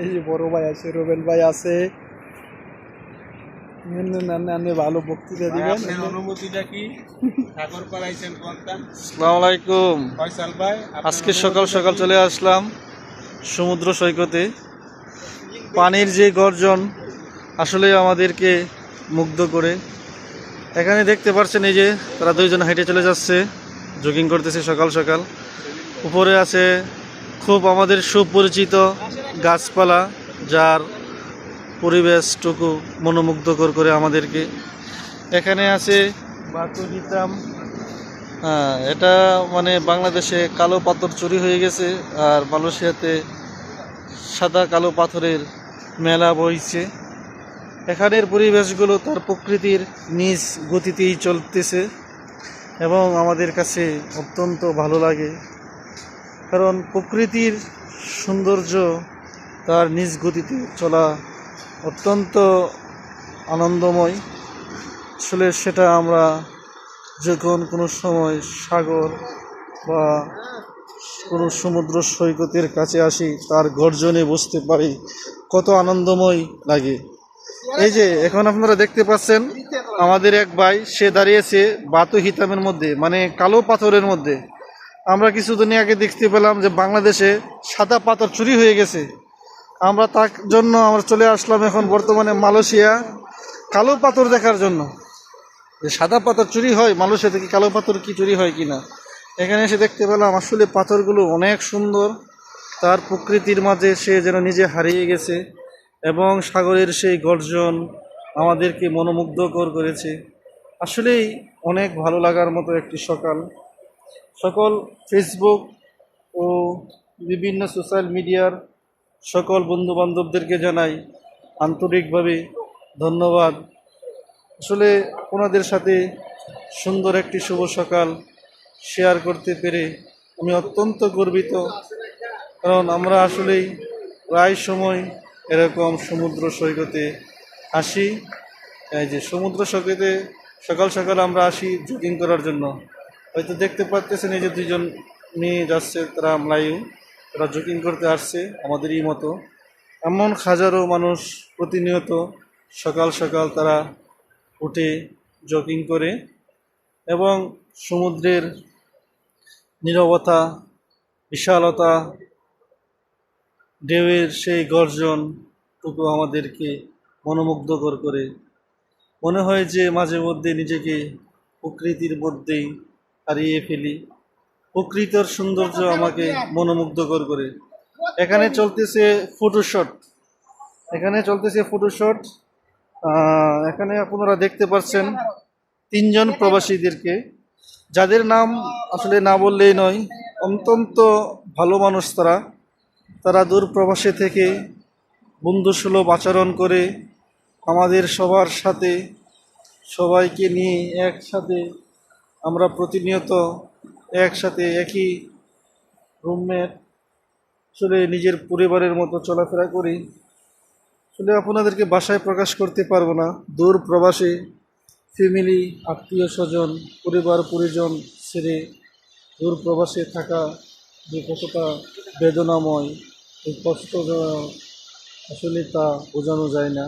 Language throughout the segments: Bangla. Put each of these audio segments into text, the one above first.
এই যে বড় ভাই আছে রুবেল ভাই আছে। ভালো বক্তৃতা দিবেন। অনুমতিটা কি? ঠাকুর পাড়াইছেন আসসালামু আলাইকুম। ফয়সাল ভাই আজকে সকাল সকাল চলে আসলাম সমুদ্র সৈকতে। পানির যে গর্জন আসলে আমাদেরকে মুগ্ধ করে। এখানে দেখতে পাচ্ছেন এই যে তারা দুইজন হেঁটে চলে যাচ্ছে জগিং করতেছে সকাল সকাল। উপরে আছে খুব আমাদের সুপরিচিত গাছপালা, যার পরিবেশটুকু মনোমুগ্ধকর করে আমাদেরকে। এখানে আছে বাতু হিতাম হ্যাঁ এটা মানে বাংলাদেশে কালো পাথর চুরি হয়ে গেছে, আর মালয়েশিয়াতে সাদা কালো পাথরের মেলা বইছে। এখানের পরিবেশগুলো তার প্রকৃতির নিজ গতিতেই চলতেছে এবং আমাদের কাছে অত্যন্ত ভালো লাগে। কারণ প্রকৃতির সৌন্দর্য তার নিজ গতিতে চলা অত্যন্ত আনন্দময়। আসলে সেটা আমরা যখন কোনো সময় সাগর বা কোনো সমুদ্র সৈকতের কাছে আসি, তার গর্জনে বসতে পারি, কত আনন্দময় লাগে। এই যে, এখন আপনারা দেখতে পাচ্ছেন, আমাদের এক ভাই, সে দাঁড়িয়েছে বাতু হিতামের মধ্যে মানে কালো পাথরের মধ্যে। আমরা কিছুদিন আগে দেখতে পেলাম যে বাংলাদেশে সাদা পাথর চুরি হয়ে গেছে। আমরা তার জন্য আমরা চলে আসলাম এখন বর্তমানে মালয়েশিয়া কালো পাথর দেখার জন্য। যে সাদা পাথর চুরি হয় মানুষের থেকে কালো পাথর কি চুরি হয় কিনা? এখানে এসে দেখতে পেলাম আসলে পাথরগুলো অনেক সুন্দর। তার প্রকৃতির মাঝে সে যেন নিজে হারিয়ে গেছে এবং সাগরের সেই গর্জন আমাদেরকে মনোমুগ্ধকর করেছে। আসলেই অনেক ভালো লাগার মতো একটি সকাল। সকল ফেসবুক ও বিভিন্ন সোশ্যাল মিডিয়ার সকল বন্ধু বান্ধবদেরকে জানাই আন্তরিকভাবে ধন্যবাদ। আসলে ওনাদের সাথে সুন্দর একটি শুভ সকাল শেয়ার করতে পেরে আমি অত্যন্ত গর্বিত। কারণ আমরা আসলেই প্রায় সময় এরকম সমুদ্র সৈকতে আসি। এই যে সমুদ্র সৈকতে সকাল সকাল আমরা আসি জগিং করার জন্য। হয়তো দেখতে পাচ্ছেন এই যে দুইজন মেয়ে যাচ্ছে, তারা আমলাইও তারা জগিং করতে আসছে আমাদেরই মতো। এমন হাজারো মানুষ প্রতিনিয়ত সকাল সকাল তারা উঠে জগিং করে এবং সমুদ্রের নীরবতা, বিশালতা, ঢেউয়ের সেই গর্জন টুকু আমাদেরকে মনোমুগ্ধকর করে। মনে হয় যে মাঝে মধ্যে নিজেকে প্রকৃতির মধ্যেই হারিয়ে ফেলি। প্রকৃতির সৌন্দর্য আমাকে মনোমুগ্ধকর করে। এখানে চলতেছে ফটোশট এখানে চলতেছে ফটোশট এখানে আপনারা দেখতে পাচ্ছেন তিনজন প্রবাসীদেরকে, যাদের নাম আসলে না বললেই নয়, অত্যন্ত ভালো মানুষ তারা। তারা দূর প্রবাসে থেকে বন্ধুসুলভ আচরণ করে আমাদের সবার সাথে সবাইকে নিয়ে একসাথে আমরা প্রতিনিয়ত একসাথে একই রুমমেট, আসলে নিজের পরিবারের মতো চলাফেরা করি। আসলে আপনাদেরকে বাসায় প্রকাশ করতে পারব না। দূর প্রবাসে, ফ্যামিলি, আত্মীয় স্বজন, পরিবার, পরিজন ছেড়ে দূর প্রবাসে থাকা যে কতটা বেদনাময়, এই কষ্ট আসলে তা বোঝানো যায় না।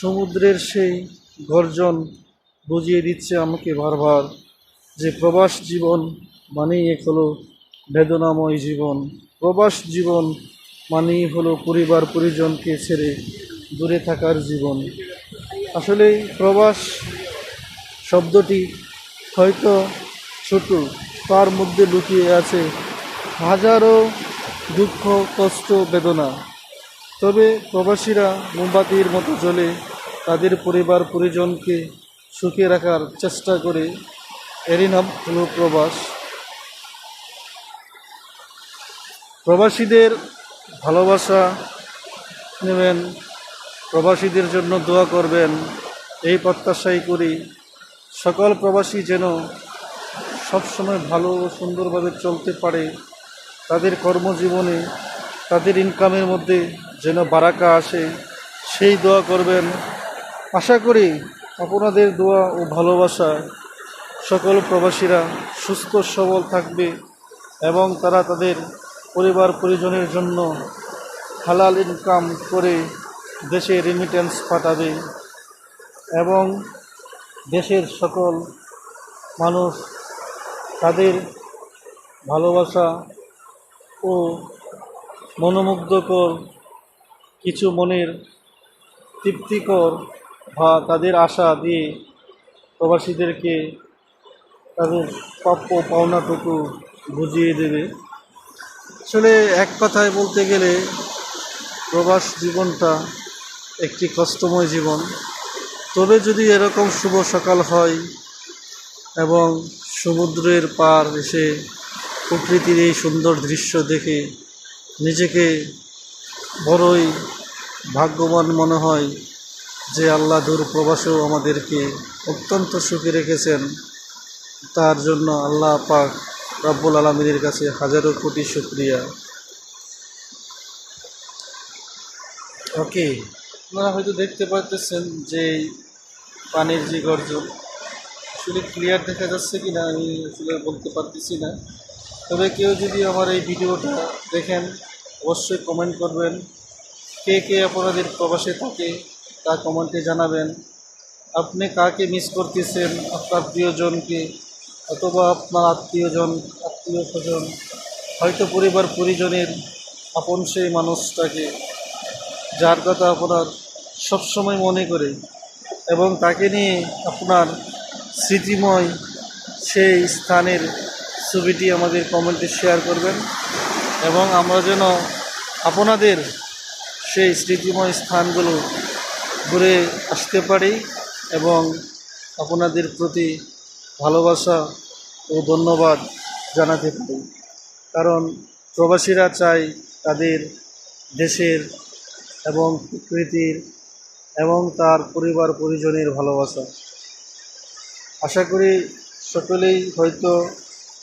সমুদ্রের সেই গর্জন বুঝিয়ে দিচ্ছে আমাকে বারবার যে প্রবাস জীবন মানেই এক হলো বেদনাময় জীবন। প্রবাস জীবন মানেই হলো পরিবার পরিজনকে ছেড়ে দূরে থাকার জীবন। আসলে প্রবাস শব্দটি হয়তো ছোট, তার মধ্যে লুকিয়ে আছে হাজারো দুঃখ, কষ্ট, বেদনা। তবে প্রবাসীরা মোমবাতির মতো জ্বলে তাদের পরিবার পরিজনকে সুখে রাখার চেষ্টা করে। এরই নাম হলো প্রবাস। প্রবাসীদের ভালোবাসা নেবেন, প্রবাসীদের জন্য দোয়া করবেন, এই প্রত্যাশাই করি। সকল প্রবাসী যেন সবসময় ভালো ও সুন্দরভাবে চলতে পারে, তাদের কর্মজীবনে, তাদের ইনকামের মধ্যে যেন বারাকা আসে, সেই দোয়া করবেন। আশা করি আপনাদের দোয়া ও ভালোবাসা সকল প্রবাসীরা সুস্থ, সবল থাকবে এবং তারা তাদের পরিবার পরিজনের জন্য হালাল ইনকাম করে দেশে রেমিটেন্স পাঠাবে এবং দেশের সকল মানুষ তাদের ভালোবাসা ও মনোমুগ্ধকর কিছু মনের তৃপ্তিকর তাদের আশা দিয়ে প্রবাসীদেরকে তাদের প্রাপ্য পাওনাটুকু বুঝিয়ে দেবে। আসলে এক কথায় বলতে গেলে প্রবাস জীবনটা একটি কষ্টময় জীবন। তবে যদি এরকম শুভ সকাল হয় এবং সমুদ্রের পার এসে প্রকৃতির এই সুন্দর দৃশ্য দেখে নিজেকে বড়ই ভাগ্যবান মনে হয় যে আল্লাহ দূর প্রবাসেও আমাদেরকে অত্যন্ত সুখী রেখেছেন, তার জন্য আল্লাহ পাক রাব্বুল আলমীর কাছে হাজারো কোটি শুক্রিয়া। ওকে, আপনারা হয়তো দেখতে পাচ্ছেন যে পানির যে গর্জন, আসলে ক্লিয়ার দেখা যাচ্ছে কি না আমি আসলে বলতে পারতেছি না। তবে কেউ যদি আমার এই ভিডিওটা দেখেন, অবশ্যই কমেন্ট করবেন। কে কে আপনাদের প্রবাসে থাকে তা কমেন্টে জানাবেন। আপনি কাকে মিস করতেছেন? আপনার প্রিয়জনকে অথবা আপনার আত্মীয়জন, আত্মীয় স্বজন, হয়তো পরিবার পরিজনের আপন সেই মানুষটাকে, যার কথা আপনার সবসময় মনে করে এবং তাকে নিয়ে আপনার স্মৃতিময় সেই স্থানের ছবিটি আমাদের কমেন্টে শেয়ার করবেন এবং আমরা যেন আপনাদের সেই স্মৃতিময় স্থানগুলো ঘুরে আসতে পারি এবং আপনাদের প্রতি ভালোবাসা ও ধন্যবাদ জানাতে পারি। কারণ প্রবাসীরা চায় তাদের দেশের এবং প্রকৃতির এবং তার পরিবার পরিজনের ভালোবাসা। আশা করি সকলেই হয়তো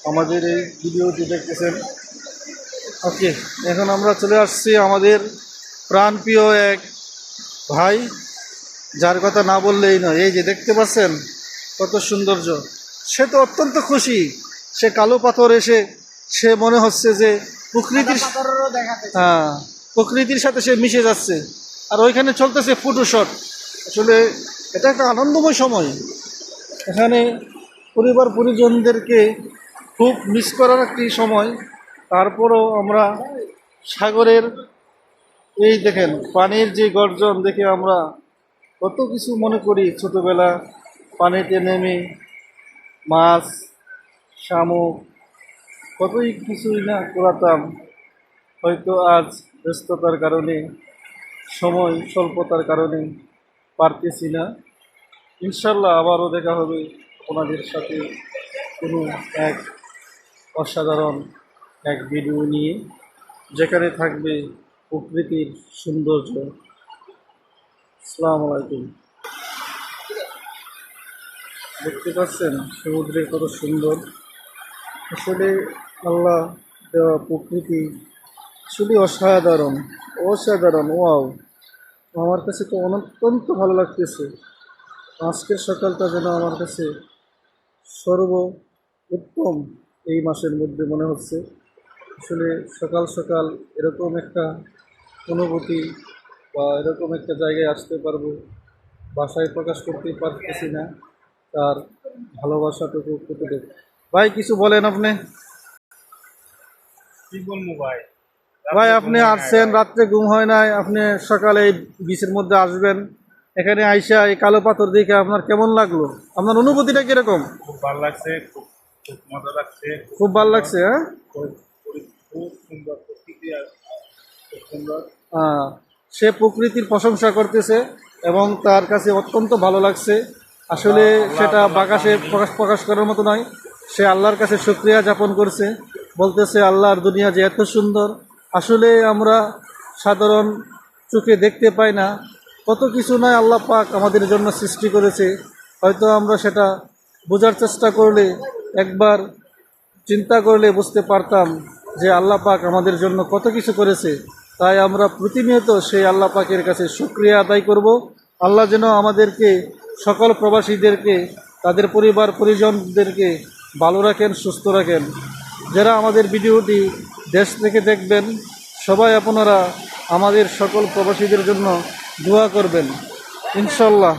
আমাদের এই ভিডিওটি দেখতেছেন ওকে, এখন আমরা চলে আসছি আমাদের প্রাণপ্রিয় এক ভাই। যার কথা না বললেই নয়। এই যে দেখতে পাচ্ছেন কত সৌন্দর্য। সে তো অত্যন্ত খুশি। সে কালো পাথর এসে সে মনে হচ্ছে যে প্রকৃতির হ্যাঁ প্রকৃতির সাথে সে মিশে যাচ্ছে। আর ওইখানে চলতেছে ফটো শট আসলে এটা একটা আনন্দময় সময়। এখানে পরিবার পরিজনদেরকে খুব মিস করার একটি সময়। তারপরও আমরা সাগরের এই দেখেন পানির যে গর্জন দেখে আমরা কত কিছু মনে করি ছোটোবেলা পানিতে নেমে মাছ, শামুক, কতই কিছুই না করাতাম হয়তো আজ ব্যস্ততার কারণে, সময় স্বল্পতার কারণে পারতেছি না। ইনশাল্লাহ আবারও দেখা হবে আপনাদের সাথে কোনো এক অসাধারণ এক ভিডিও নিয়ে, যেখানে থাকবে প্রকৃতির সৌন্দর্য। আসসালামু দেখতে পাচ্ছেন, সমুদ্রের কত সুন্দর। আসলে আল্লাহ দেওয়া প্রকৃতি আসলে অসাধারণ অসাধারণ, ওয়াও। আমার কাছে তো অত্যন্ত ভালো লাগতেছে। আজকের সকালটা যেন আমার কাছে সর্ব উত্তম এই মাসের মধ্যে মনে হচ্ছে। আসলে সকাল সকাল এরকম একটা অনুভূতি বা এরকম একটা জায়গায় আসতে পারব বাসায় প্রকাশ করতে পারতেছি না তার ভালোবাসাটুকু কতটুকু ভাই কিছু বলেন আপনি? কি বলব ভাই? ভাই আপনি আসছেন রাত্রে ঘুম হয় নাই আপনি সকালে এই বিচের মধ্যে আসবেন এখানে আইসা এই কালো পাথর দেখে আপনার কেমন লাগল? আপনার অনুভূতিটা কীরকম? খুব ভালো লাগছে খুব খুব মজা লাগছে। খুব ভালো লাগছে হ্যাঁ? খুব সুন্দর প্রকৃতি আর খুব সুন্দর। আহ, সে প্রকৃতির প্রশংসা করতেছে এবং তার কাছে অত্যন্ত ভালো লাগছে। আসলে সেটা বাকাশে প্রকাশ প্রকাশ করার মতো নয়। সে আল্লাহর কাছে শুক্রিয়া যাপন করছে। বলতেছে, আল্লাহর দুনিয়া যে এত সুন্দর, আসলে আমরা সাধারণ চোখে দেখতে পাই না। কত কিছু নয় আল্লাহ পাক আমাদের জন্য সৃষ্টি করেছে। হয়তো আমরা সেটা বোঝার চেষ্টা করলে, একবার চিন্তা করলে বুঝতে পারতাম যে আল্লাহ পাক আমাদের জন্য কত কিছু করেছে। তাই আমরা প্রতিনিয়ত সেই আল্লাহ পাকের কাছে সুক্রিয়া আদায় করব। আল্লাহ যেন আমাদেরকে, সকল প্রবাসীদেরকে, তাদের পরিবার পরিজনদেরকে ভালো রাখেন, সুস্থ রাখেন। যারা আমাদের ভিডিওটি দেশ থেকে দেখবেন, সবাই আপনারা আমাদের সকল প্রবাসীদের জন্য দোয়া করবেন। ইনশাল্লাহ